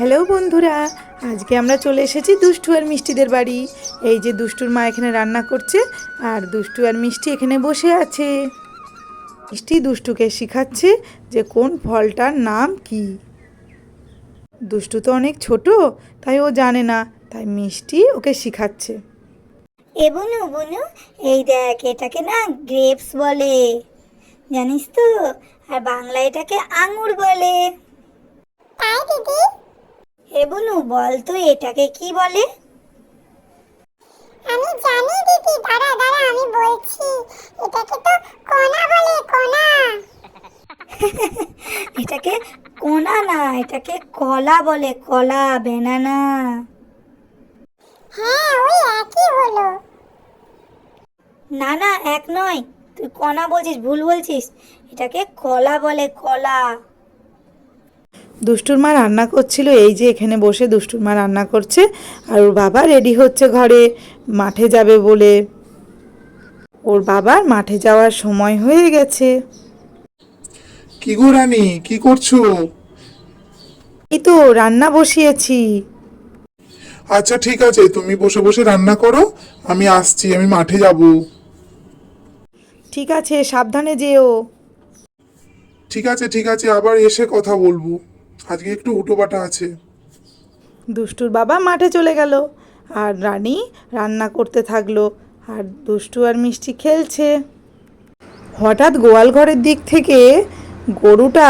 Hello বন্ধুরা আজকে আমরা চলে এসেছি দুষ্টু আর মিষ্টিদের বাড়ি। এই যে দুষ্টুর মা এখানে রান্না করছে আর দুষ্টু আর মিষ্টি এখানে বসে আছে। মিষ্টি দুষ্টুকে শিখাচ্ছে যে কোন ফলটার নাম কি। দুষ্টু তো অনেক ছোট তাই ও জানে না তাই মিষ্টি ওকে শিখাচ্ছে। এ বুনু বুনু এই দেখ এটাকে না গ্রেপস বলে। জানিস তো? আর বাংলা এটাকে আঙুর বলে। তাই দিদি বুনু বল তো এটাকে কি বলে? আমি জানি দিদি দাঁড়া দাঁড়া আমি বলছি এটাকে তো কণা বলে কণা। এটাকে কোনা না এটাকে কলা বলে কলা বেনানা। হ্যাঁ ওই একই হলো। না না এক নয় তুই কণা বলছিস ভুল বলছিস। এটাকে কলা বলে কলা। দুষ্টুর মা রান্না করছিল এই যে এখানে বসে দুষ্টুর মা রান্না করছে আর ওর বাবা রেডি হচ্ছে ঘরে মাঠে যাবে বলে। ওর বাবার মাঠে যাওয়ার সময় হয়ে গেছে। কি গো রানী কি করছ? এই তো রান্না বসিয়েছি। আচ্ছা ঠিক আছে তুমি বসে বসে রান্না করো আমি আসছি আমি মাঠে যাব। ঠিক আছে সাবধানে যেও। ঠিক আছে ঠিক আছে আবার এসে কথা বলব। আজকে একটু হুটোপাটা আছে। দুষ্টুর বাবা মাঠে চলে গেল। আর রানী রান্না করতে থাকল। আর দুষ্টু আর মিষ্টি খেলছে। হঠাৎ গোয়াল ঘরের দিক থেকে গরুটা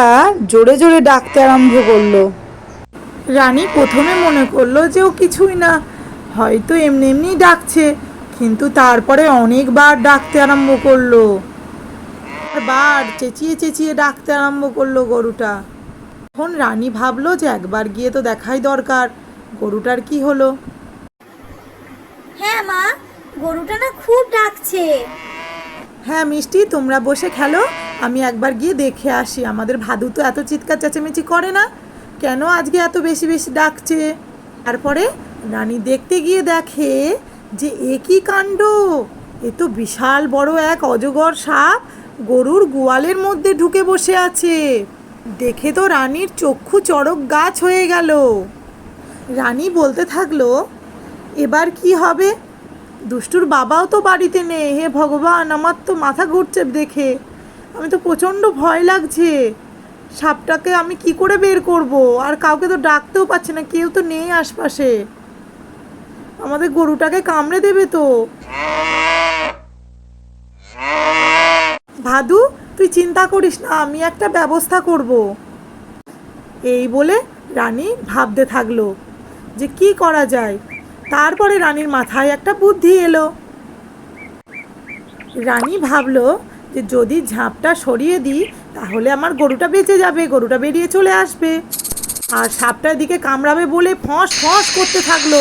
জোরে জোরে ডাকতে আরম্ভ করল। রানী প্রথমে মনে করল যে ও কিছুই না, হয়তো এমনি এমনি ডাকছে, কিন্তু তারপরে অনেকবার ডাকতে আরম্ভ করল। বার চেঁচিয়ে চেঁচিয়ে ডাকতে আরম্ভ করল গরুটা। তখন রানী ভাবলো যে একবার গিয়ে তো দেখাই দরকার। গরুটার কি হলো? হ্যাঁ মা গরুটা না খুব ডাকছে। হ্যাঁ মিষ্টি তোমরা বসে খেলো। আমি একবার গিয়ে দেখে আসি। আমাদের ভাদু তো এত চিৎকার চেঁচামেচি করে না। কেন আজকে এত বেশি বেশি ডাকছে? তারপরে রানী দেখতে গিয়ে দেখে যে এ কি কাণ্ড? এ তো বিশাল বড় এক অজগর সাপ গরুর গোয়ালের মধ্যে ঢুকে বসে আছে। দেখে তো রানীর চক্ষু চড়ক গাছ হয়ে গেল। রানী বলতে থাকল, এবার কি হবে? দুষ্টুর বাবাও তো বাড়িতে নেই। হে ভগবান, আমার তো মাথা ঘুরছে দেখে। আমি তো প্রচণ্ড ভয় লাগছে। সাপটাকে আমি কি করে বের করব? আর কাউকে তো ডাকতেও পাচ্ছে না, কেউ তো নেই আশপাশে। আমাদের গরুটাকে কামড়ে দেবে তো? ভাদু তুই চিন্তা করিস না, আমি একটা ব্যবস্থা করব। এই বলে রানী ভাবতে থাকল যে কি করা যায়। তারপরে রানীর মাথায় একটা বুদ্ধি এলো। রানী ভাবলো যে যদি ঝাঁপটা সরিয়ে দিই, তাহলে আমার গরুটা বেঁচে যাবে, গরুটা বেরিয়ে চলে আসবে। আর সাপটার দিকে কামড়াবে বলে ফস ফস করতে থাকল।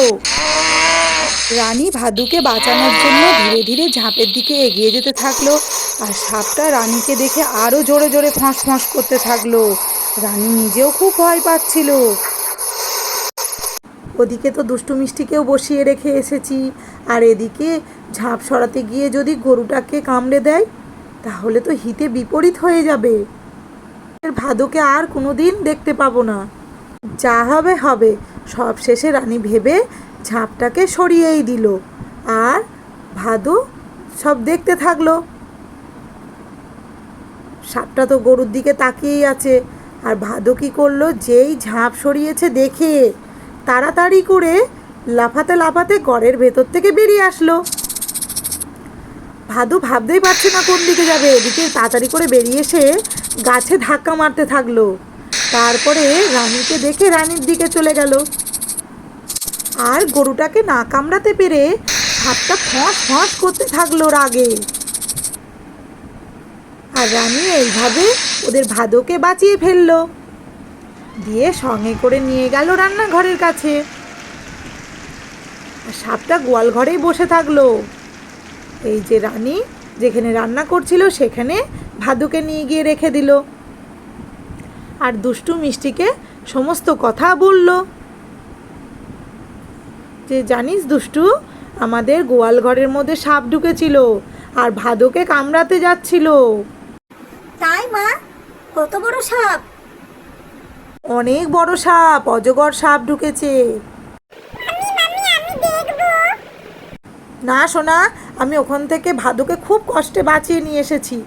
রানী ভাদুকে বাঁচানোর জন্য ধীরে ধীরে ঝাঁপের দিকে এগিয়ে যেতে থাকল আর সাপটা রানীকে দেখে আরও জোরে জোরে ফাঁস ফাঁস করতে থাকল। রানী নিজেও খুব ভয় পাচ্ছিল। ওদিকে তো দুষ্টু মিষ্টিকেও বসিয়ে রেখে এসেছি। আর এদিকে ঝাঁপ সরাতে গিয়ে যদি গরুটাকে কামড়ে দেয়, তাহলে তো হিতে বিপরীত হয়ে যাবে। ভাদুকে আর কোনো দিন দেখতে পাবো না। যা হবে হবে। সব শেষে রানী ভেবে ঝাঁপটাকে সরিয়েই দিল আর ভাদু সব দেখতে থাকল। সাপটা তো গরুর দিকে তাকিয়েই আছে। আর ভাদু কি করল? যেই ঝাঁপ সরিয়েছে দেখে তাড়াতাড়ি করে লাফাতে লাফাতে ঘরের ভেতর থেকে বেরিয়ে আসলো। ভাদু ভাবতেই পারছে না কোন দিকে যাবে। এদিকে তাড়াতাড়ি করে বেরিয়ে এসে গাছে ধাক্কা মারতে থাকল। তারপরে রানীকে দেখে রানীর দিকে চলে গেল। আর গরুটাকে না কামড়াতে পেরে হাতটা ফস ফস করতে থাকল রাগে। আর রানী এইভাবে ওদের ভাদুকে বাঁচিয়ে ফেলল। দিয়ে সঙ্গে করে নিয়ে গেল রান্নাঘরের কাছে। আর সাপটা গোয়াল ঘরেই বসে থাকল। এই যে রানী, যেখানে রান্না করছিল সেখানে ভাদুকে নিয়ে গিয়ে রেখে দিল। আর দুষ্টু মিষ্টিকে সমস্ত কথা বলল। যে জানিস দুষ্টু আমাদের গোয়াল ঘরের মধ্যে সাপ ঢুকেছিল আর ভাদুকে কামড়াতে যাচ্ছিল। তাই মা? কত বড় সাপ? অনেক বড় সাপ অজগর সাপ ঢুকেছে। না সোনা আমি ওখান থেকে ভাদুকে খুব কষ্টে বাঁচিয়ে নিয়ে এসেছি।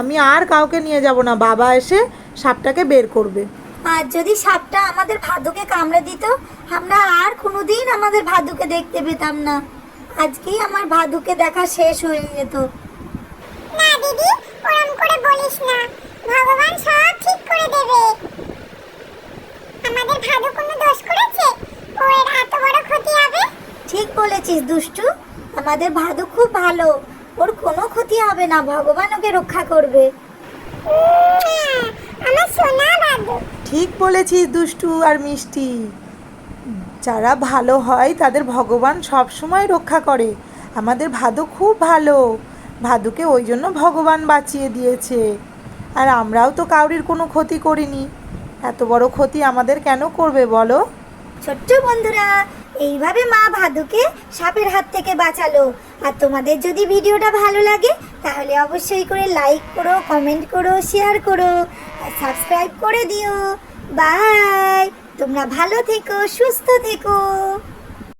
আমি আর কাউকে নিয়ে যাব না বাবা এসে সাপটাকে বের করবে। আর যদি সাপটা আমাদের ভাদুকে কামড়ে দিত আমরা আর কোনোদিন আমাদের ভাদুকে দেখতে পেতাম না। আজকেই আমার ভাদুকে দেখা শেষ হয়ে যেত। না দিদি ওরম করে বলিস না। ভগবান সব ঠিক করে দেবে। আমাদের ভাদু কোনো দোষ করেছে? ওর এত বড় ক্ষতি হবে? ঠিক বলেছিস দুষ্টু। আমাদের ভাদু খুব ভালো। ওর কোনো ক্ষতি হবে না। ভগবান ওকে রক্ষা করবে উম, আমার সোনা ভাদু ঠিক বলেছিস, দুষ্টু আর মিষ্টি। যারা ভালো হয়, তাদের ভগবান সব সময় রক্ষা করে। আমাদের ভাদু খুব ভালো। ভাদুকে ওই জন্য ভগবান বাঁচিয়ে দিয়েছে। আর আমরাও তো কাউরির কোনো ক্ষতি করিনি। এত বড় ক্ষতি আমাদের কেন করবে, বলো? ছোট্ট বন্ধুরা, এইভাবে মা ভাদুকে সাপের হাত থেকে বাঁচালো। আর তোমাদের যদি ভিডিওটা ভালো লাগে, তাহলে অবশ্যই করে লাইক করো কমেন্ট করো শেয়ার করো, আর সাবস্ক্রাইব করে দিও। বাই তোমরা ভালো থেকো, সুস্থ থেকো।